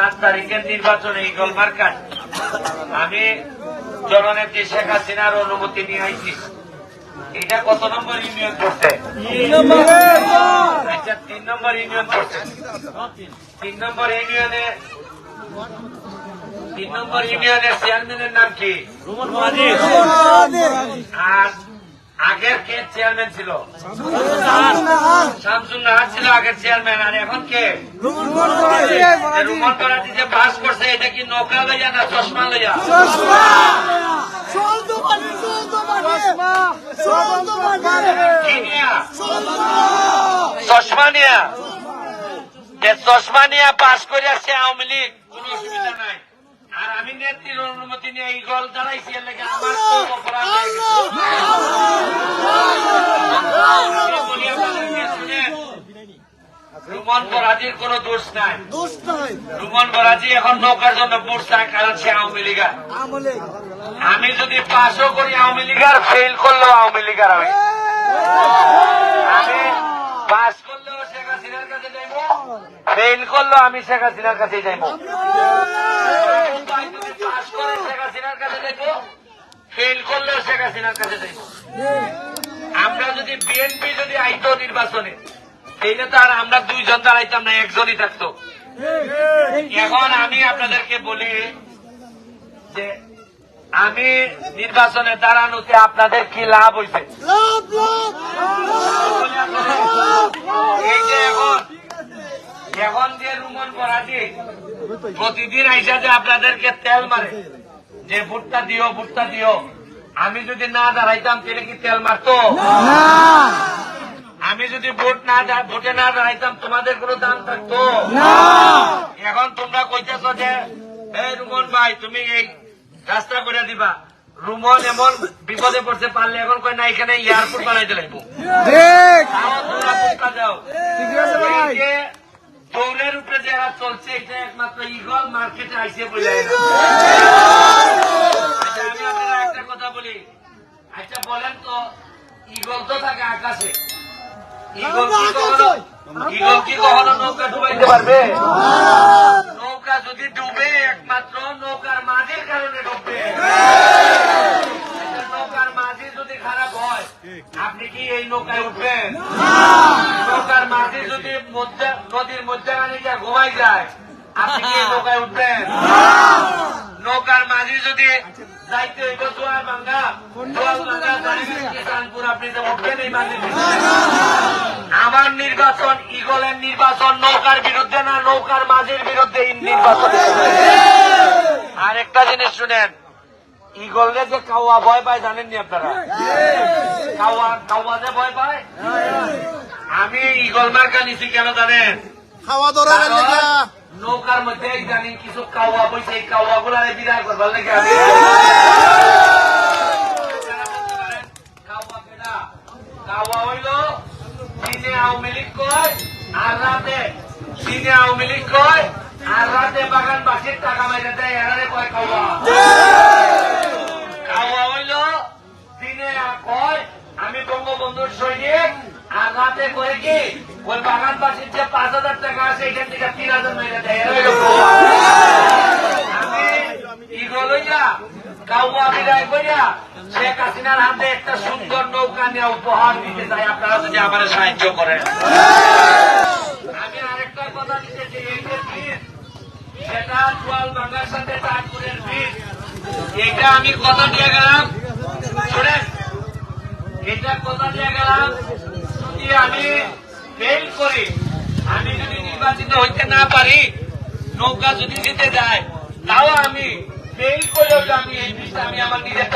সাত তারিখের নির্বাচনে ইগল মার্কাট আমি জননেত্রী শেখ হাসিনার অনুমতি নিয়ে আইছি। এটা কত নম্বর ইউনিয়ন করছে? আচ্ছা তিন নম্বর ইউনিয়ন করছে। তিন নম্বর ইউনিয়নে তিন নম্বর ইউনিয়নের চেয়ারম্যানের নাম কি? আর আগের কে চেয়ারম্যান ছিল? শামসুন নাহার ছিল আগের চেয়ারম্যান আর এখন কে? রুমন করাতি যে পাস করছে এটা কি নৌকা লইয়া না চশমা লইয়া? চশমা। নিয়া। যে চশমা নিয়ে পাস করে আসছে আওয়ামী লীগ কোন অসুবিধা নাই। আমি নেত্রীর অনুমতি নিয়ে এই গল দাঁড়াইছি এর লেগে আমার অপরাধ রুমন বরাজির কোন দোষ নাই। রুমন বরাজি এখন নৌকার জন্য চায় কারণ সে আওয়ামী লীগার। আমি যদি পাশও করি আওয়ামী লীগার ফেল করলেও আওয়ামী লীগার আমি। আমি পাস করলেও শেখ হাসিনার কাছে যাইব ফেল করলেও আমি শেখ হাসিনার কাছে যাইব। আমরা যদি বিএনপি যদি আইতো নির্বাচনে তাইলে তো আর আমরা দুইজন দাঁড়াইতাম না একজনই থাকতো এখন আমি আপনাদেরকে বলি যে আমি নির্বাচনে দাঁড়ানোতে আপনাদের কি লাভ হয়েছে এখন যে রুমন করাটি প্রতিদিন আইসা যে আপনাদেরকে তেল মারে যে ভুট্টা দিও ভুট্টা দিও আমি যদি না দাঁড়াইতাম তাহলে কি তেল মারতো? আমি যদি ভোট না ভোটে না দাঁড়াইতাম তোমাদের কোনো দাম থাকতো? এখন তোমরা কইতেছ যে এই রুমন ভাই তুমি এই রাস্তা করে দিবা। রুমন এমন বিপদে পড়তে পারলে এখন কয় না এখানে এয়ারপোর্ট বানাইতে লাগবো। তাও তোমরা চলছে এটা একমাত্র ইগল মার্কেটে আইসে বলে আচ্ছা আমি আপনারা একটা কথা বলি। আচ্ছা বলেন তো ইগল তো থাকে আকাশে। ইগল কি কখনো ইগল কি কখনো নৌকা ডুবাইতে পারবে? নৌকা যদি ডুবে একমাত্র নৌকার মাঝির কারণে ডুববে আচ্ছা, নৌকার মাঝি যদি খারাপ হয় আপনি কি এই নৌকায় উঠবেন? নৌকার মাঝি যদি মধ্যে- নদীর মধ্যখানে গিয়ে ঘুমাই যায় আপনি কি এই নৌকায় উঠবেন? নৌকার মাঝি যদি যাইতে হইব জোয়ার ভাঙ্গা জোয়ার ভাঙ্গা দাঁড়িয়ে কিষানপুর আপনি যে উঠবেন এই মাঝি আমার নির্বাচন ইগলের নির্বাচন নৌকার বিরুদ্ধে না নৌকার মাঝির বিরুদ্ধে এই নির্বাচন। আরেকটা জিনিস শুনেন ইগলরে যে কাওয়া ভয় পায় জানেননি আপনারা? কাওয়া কাওয়া যে ভয় পায়? আমি ইগল মার্কা নিছি কেন জানেন? খাওয়া দৌড়ানোর নৌকার মধ্যে জানি কিছু কাওয়া বইছে এই কাওয়া গুলারে বিদায় করবার লেগে আমি। কাওয়া হইল দিনে আওয়ামী লীগ কয় আর রাতে দিনে আওয়ামী লীগ কয় আর রাতে বাগান বাসির টাকা মাইরে দেয় এরারে কয় কাওয়া হইল দিনে কয় আমি বঙ্গবন্ধুর সৈনিক আর করে কি? ওই বাগান বাসির যে পাঁচ হাজার টাকা আছে, এখান থেকে তিন হাজার হাতে একটা সুন্দর নৌকা নিয়ে উপহার দিতে চাই। আমার সাহায্য করেন। আমি আরেকটা কথা দিতে চাই সেটা জোয়াল বাংলার সাথে চাঁদপুরের বীজ এইটা আমি কথা দিয়ে গেলাম শোনেন এটা কথা দিয়ে গেলাম যদি আমি ফেল করি আমি যদি নির্বাচিত হইতে না পারি, নৌকা যদি জিতে যায়, তাও আমি ফেল করেও আমি এই বিষয়ে আমি আমার নিজের।